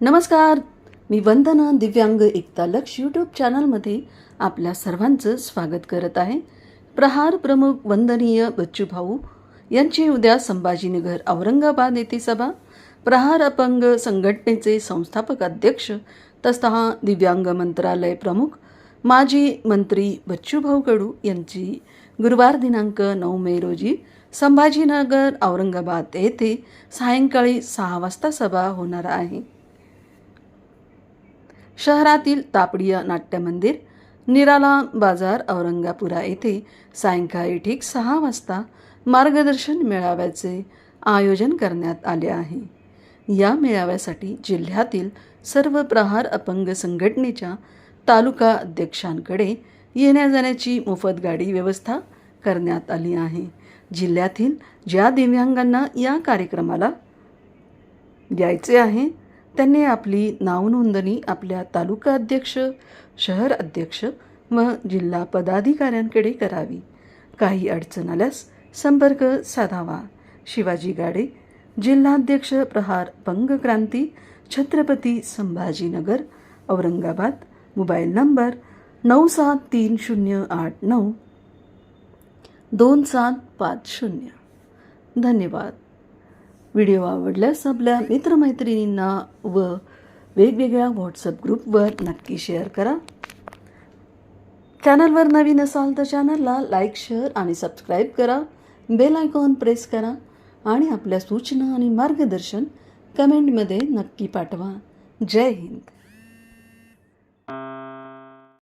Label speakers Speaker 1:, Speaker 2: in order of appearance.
Speaker 1: नमस्कार. मी वंदना दिव्यांग एकता लक्ष यूट्यूब चॅनलमध्ये आपल्या सर्वांचं स्वागत करत आहे. प्रहार प्रमुख वंदनीय बच्चू भाऊ यांची उद्या संभाजीनगर औरंगाबाद येथे सभा. प्रहार अपंग संघटनेचे संस्थापक अध्यक्ष तथा दिव्यांग मंत्रालय प्रमुख माजी मंत्री बच्चूभाऊ कडू यांची गुरुवार दिनांक नऊ मे रोजी संभाजीनगर औरंगाबाद येथे सायंकाळी सहा वाजता सभा होणार आहे. शहरातील तापडिया नाट्य मंदिर निराला बाजार औरंगापुरा येथे सायंकाळी ठीक सहा वाजता मार्गदर्शन मेळाव्याचे आयोजन करण्यात आले आहे. या मेळाव्यासाठी जिल्ह्यातील सर्व प्रहार अपंग संघटनेच्या तालुका अध्यक्षांकडे येण्या जाण्याची मोफत गाडी व्यवस्था करण्यात आली आहे. जिल्ह्यातील ज्या दिव्यांगांना या कार्यक्रमाला यायचे आहे त्यांनी आपली नावनोंदणी आपल्या तालुका अध्यक्ष शहर अध्यक्ष व जिल्हा पदाधिकाऱ्यांकडे करावी. काही अडचण आल्यास संपर्क साधावा. शिवाजी गाडे जिल्हाध्यक्ष प्रहार पंग क्रांती छत्रपती संभाजीनगर औरंगाबाद मोबाईल नंबर नऊ सात तीन शून्य आठ नऊ दोन सात पाच शून्य. धन्यवाद. व्हिडिओ आवडल्यास आपल्या मित्रमैत्रिणींना व वेगवेगळ्या व्हॉट्सअप ग्रुपवर नक्की शेअर करा. चॅनलवर नवीन असाल तर चॅनलला लाईक शेअर आणि सबस्क्राईब करा. बेल आयकॉन प्रेस करा आणि आपल्या सूचना आणि मार्गदर्शन कमेंटमध्ये नक्की पाठवा. जय हिंद.